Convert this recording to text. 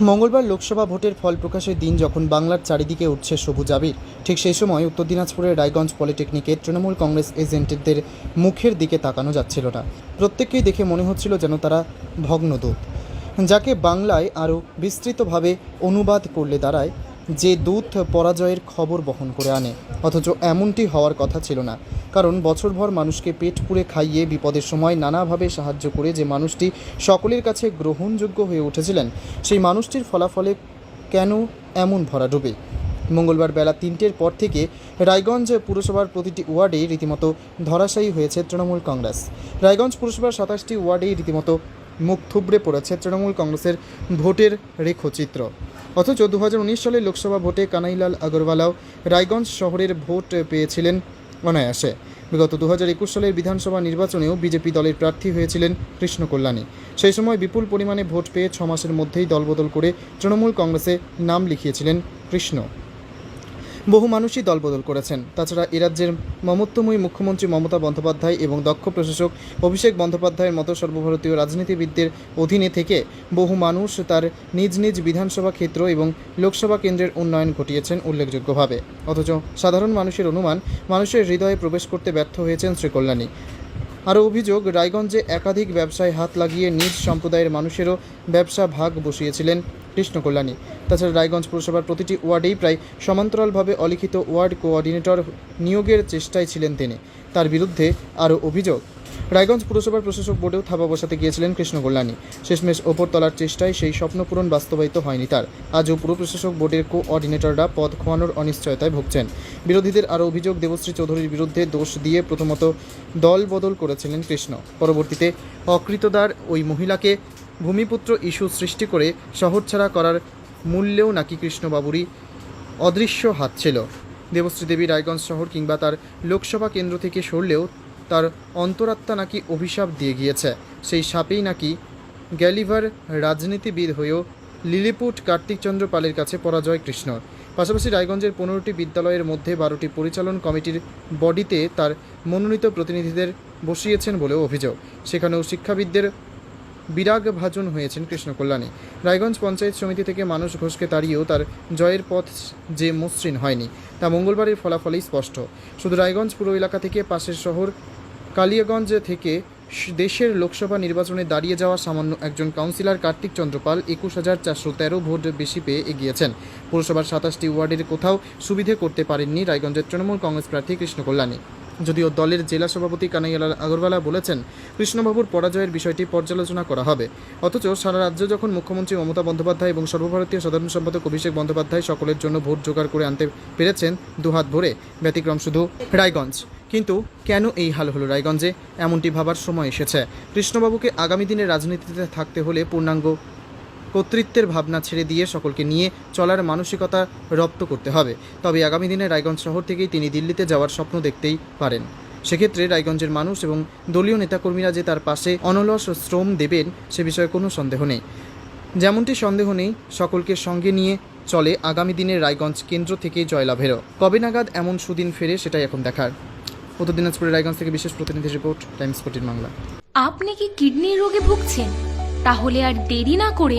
মঙ্গলবার লোকসভা ভোটের ফল প্রকাশের দিন যখন বাংলার চারিদিকে উঠছে সবুজ আবির, ঠিক সেই সময় উত্তর দিনাজপুরের রায়গঞ্জ পলিটেকনিকে তৃণমূল কংগ্রেস এজেন্টদের মুখের দিকে তাকানো যাচ্ছিল না। প্রত্যেককেই দেখে মনে হচ্ছিল যেন তারা ভগ্নদূত, যাকে বাংলায় আরও বিস্তৃতভাবে অনুবাদ করলে দাঁড়ায় যে দূত পরাজয়ের খবর বহন করে আনে। অথচ এমনটি হওয়ার কথা ছিল না। কারণ বছরভর মানুষকে পেট পুড়ে খাইয়ে বিপদের সময় নানাভাবে সাহায্য করে যে মানুষটি সকলের কাছে গ্রহণযোগ্য হয়ে উঠেছিলেন, সেই মানুষটির ফলাফলে কেন এমন ভরাডুবে মঙ্গলবার বেলা তিনটের পর থেকে রায়গঞ্জ পুরসভার প্রতিটি ওয়ার্ডেই রীতিমতো ধরাশায়ী হয়েছে তৃণমূল কংগ্রেস। রায়গঞ্জ পুরসভার সাতাশটি ওয়ার্ডেই রীতিমতো মুখ থুবড়ে পড়েছে তৃণমূল কংগ্রেসের ভোটের রেখচিত্র। অথচ দু সালে লোকসভা ভোটে কানাইলাল আগরওয়ালাও রায়গঞ্জ শহরের ভোট পেয়েছিলেন অনায়াসে। বিগত দু হাজার একুশ সালের বিধানসভা নির্বাচনেও বিজেপি দলের প্রার্থী হয়েছিলেন কৃষ্ণ কল্যাণী। সেই সময় বিপুল পরিমাণে ভোট পেয়ে ছ মাসের মধ্যেই দলবদল করে তৃণমূল কংগ্রেসে নাম লিখিয়েছিলেন কৃষ্ণ। বহু মানুষই দলবদল করেছেন। তাছাড়া এ রাজ্যের মমত্বময়ী মুখ্যমন্ত্রী মমতা বন্দ্যোপাধ্যায় এবং দক্ষ প্রশাসক অভিষেক বন্দ্যোপাধ্যায়ের মতো সর্বভারতীয় রাজনীতিবিদদের অধীনে থেকে বহু মানুষ তার নিজ নিজ বিধানসভা ক্ষেত্র এবং লোকসভা কেন্দ্রের উন্নয়ন ঘটিয়েছেন উল্লেখযোগ্যভাবে। অথচ সাধারণ মানুষের অনুমান, মানুষের হৃদয়ে প্রবেশ করতে ব্যর্থ হয়েছেন শ্রীকল্যাণী। আরও অভিযোগ, রায়গঞ্জে একাধিক ব্যবসায় হাত লাগিয়ে নিজ সম্প্রদায়ের মানুষেরও ব্যবসা ভাগ বসিয়েছিলেন কৃষ্ণ কল্যাণী তাছাড়া রায়গঞ্জ পুরসভার প্রতিটি ওয়ার্ডেই প্রায় সমান্তরালভাবে অলিখিত ওয়ার্ড কোঅর্ডিনেটর নিয়োগের চেষ্টায় ছিলেন তিনি। তার বিরুদ্ধে আরও অভিযোগ। রায়গঞ্জ পুরসভার প্রশাসক বোর্ডেও থাবা বসাতে গিয়েছিলেন কৃষ্ণ কল্যাণী শেষমেশ ওপর তলার চেষ্টায় সেই স্বপ্ন পূরণ বাস্তবায়িত হয়নি তার। আজও পুর প্রশাসক বোর্ডের কোঅর্ডিনেটররা পদ খোয়ানোর অনিশ্চয়তায় ভুগছেন। বিরোধীদের আরও অভিযোগ, দেবশ্রী চৌধুরীর বিরুদ্ধে দোষ দিয়ে প্রথমত দল বদল করেছিলেন কৃষ্ণ। পরবর্তীতে অকৃতদার ওই মহিলাকে ভূমিপুত্র ইস্যু সৃষ্টি করে শহরছাড়া করার মূল্যেও নাকি কৃষ্ণবাবুরই অদৃশ্য হাত ছিল। দেবশ্রী দেবী রায়গঞ্জ শহর কিংবা তার লোকসভা কেন্দ্র থেকে সরলেও তার অন্তরাত্মা নাকি অভিশাপ দিয়ে গিয়েছে। সেই সাপেই নাকি গ্যালিভার রাজনীতিবিদ হয়েও লিলিপুট কার্তিকচন্দ্র পালের কাছে পরাজয় কৃষ্ণর পাশাপাশি রায়গঞ্জের পনেরোটি বিদ্যালয়ের মধ্যে বারোটি পরিচালন কমিটির বডিতে তার মনোনীত প্রতিনিধিদের বসিয়েছেন বলেও অভিযোগ। সেখানেও শিক্ষাবিদদের বিরাগ ভাজন হয়েছেন কৃষ্ণ কল্যাণী রায়গঞ্জ পঞ্চায়েত সমিতি থেকে মানুষ ঘোষকে তাড়িয়েও তার জয়ের পথ যে মসৃণ হয়নি, তা মঙ্গলবারের ফলাফলেই স্পষ্ট। শুধু রায়গঞ্জ পুরো এলাকা থেকে পাশের শহর কালিয়াগঞ্জ থেকে দেশের লোকসভা নির্বাচনে দাঁড়িয়ে যাওয়া সামান্য একজন কাউন্সিলর কার্তিক চন্দ্রপাল একুশ হাজার চারশো তেরো ভোট বেশি পেয়ে এগিয়েছেন। পুরসভার সাতাশটি ওয়ার্ডের কোথাও সুবিধে করতে পারেননি রায়গঞ্জের তৃণমূল কংগ্রেস প্রার্থী কৃষ্ণ কল্যাণী যদিও দলের জেলা সভাপতি কানাইয়ালাল আগরওয়ালা বলেছেন, কৃষ্ণবাবুর পরাজয়ের বিষয়টি পর্যালোচনা করা হবে। অথচ সারা রাজ্য যখন মুখ্যমন্ত্রী মমতা বন্দ্যোপাধ্যায় এবং সর্বভারতীয় সাধারণ সম্পাদক অভিষেক বন্দ্যোপাধ্যায় সকলের জন্য ভোট জোগাড় করে আনতে পেরেছেন দুহাত ভরে, ব্যতিক্রম শুধু রায়গঞ্জ। কিন্তু কেন এই হাল হলো রায়গঞ্জে? এমনটি ভাবার সময় এসেছে। কৃষ্ণবাবুকে আগামী দিনে রাজনীতিতে থাকতে হলে পূর্ণাঙ্গ কর্তৃত্বের ভাবনা ছেড়ে দিয়ে সকলকে নিয়ে চলার মানসিকতা রপ্ত করতে হবে। তবে আগামী দিনে রায়গঞ্জ শহর থেকেই তিনি দিল্লিতে যাওয়ার স্বপ্ন দেখতেই পারেন। সেক্ষেত্রে রায়গঞ্জের মানুষ এবং দলীয় নেতাকর্মীরা যে তার পাশে অনলস শ্রম দেবেন সে বিষয়ে কোনো সন্দেহ নেই। যেমনটি সন্দেহ নেই, সকলকে সঙ্গে নিয়ে চলে আগামী দিনে রায়গঞ্জ কেন্দ্র থেকে জয়লাভেরও। কবে নাগাদ এমন সুদিন ফেরে সেটাই এখন দেখার। উত্তর দিনাজপুরের রায়গঞ্জ থেকে বিশেষ প্রতিনিধি রিপোর্ট, টাইমস ফোর্টিন বাংলা। আপনি কি কিডনির রোগে ভুগছেন? তাহলে আর দেরি না করে